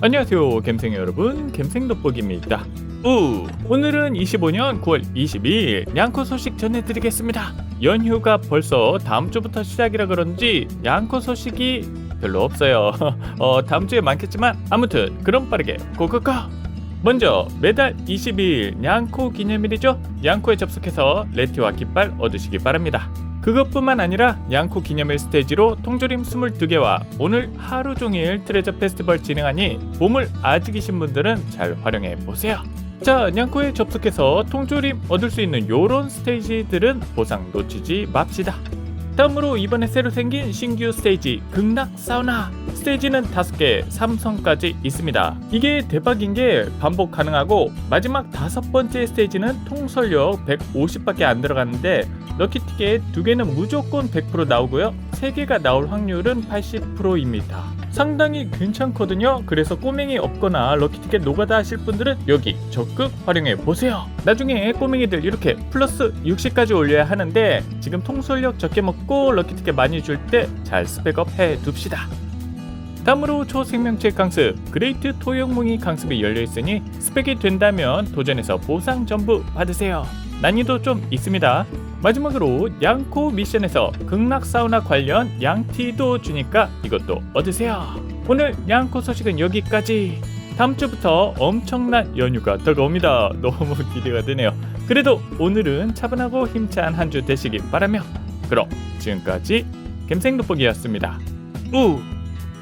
안녕하세요 갬생 여러분. 갬생 돋보기입니다. 우 오늘은 25년 9월 22일 양코 소식 전해드리겠습니다. 연휴가 벌써 다음 주부터 시작이라 그런지 양코 소식이 별로 없어요. 어 다음 주에 많겠지만 아무튼 그럼 빠르게 고고고! 먼저 매달 22일 양코 기념일이죠. 양코에 접속해서 레티와 깃발 얻으시기 바랍니다 그것뿐만 아니라 양코 기념일 스테이지로 통조림 22개와 오늘 하루 종일 트레저 페스티벌 진행하니 봄을 아직이신 분들은 잘 활용해 보세요. 자, 양코에 접속해서 통조림 얻을 수 있는 요런 스테이지들은 보상 놓치지 맙시다. 다음으로 이번에 새로 생긴 신규 스테이지 극락 사우나. 스테이지는 5개 3성까지 있습니다. 이게 대박인 게 반복 가능하고 마지막 다섯 번째 스테이지는 통솔력 150밖에 안 들어갔는데 럭키 티켓 두 개는 무조건 100% 나오고요. 세 개가 나올 확률은 80%입니다 상당히 괜찮거든요. 그래서 꼬맹이 없거나 럭키티켓 노가다 하실 분들은 여기 적극 활용해 보세요. 나중에 꼬맹이들 이렇게 플러스 60까지 올려야 하는데 지금 통솔력 적게 먹고 럭키티켓 많이 줄 때 잘 스펙업 해 둡시다. 다음으로 초생명체 강습. 그레이트 토용뭉이 강습이 열려 있으니 스펙이 된다면 도전해서 보상 전부 받으세요. 난이도 좀 있습니다 마지막으로 양코 미션에서 극락 사우나 관련 양티도 주니까 이것도 얻으세요. 오늘 양코 소식은 여기까지. 다음 주부터 엄청난 연휴가 다가옵니다. 너무 기대가 되네요. 그래도 오늘은 차분하고 힘찬 한 주 되시길 바라며 그럼 지금까지 갬생 돋보기였습니다. 우!